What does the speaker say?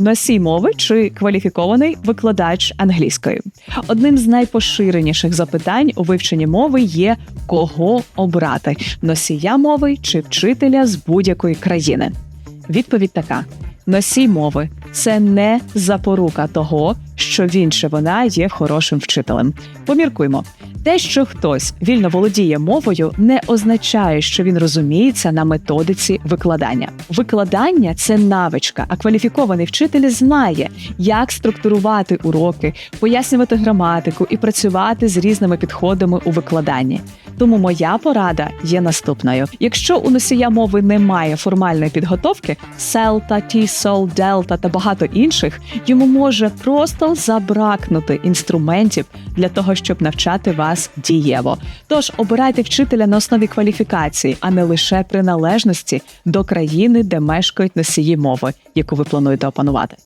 Носій мови чи кваліфікований викладач англійської. Одним з найпоширеніших запитань у вивченні мови є кого обрати носія мови чи вчителя з будь-якої країни. Відповідь така: носій мови це не запорука того, що він чи вона є хорошим вчителем. Поміркуймо. Те, що хтось вільно володіє мовою, не означає, що він розуміється на методиці викладання. Викладання це навичка, а кваліфікований вчитель знає, як структурувати уроки, пояснювати граматику і працювати з різними підходами у викладанні. Тому моя порада є наступною: якщо у носія мови немає формальної підготовки, селта, тісол, дельта та багато інших, йому може просто забракнути інструментів для того, щоб навчати вас дієво. Тож обирайте вчителя на основі кваліфікації, а не лише приналежності до країни, де мешкають носії мови, яку ви плануєте опанувати.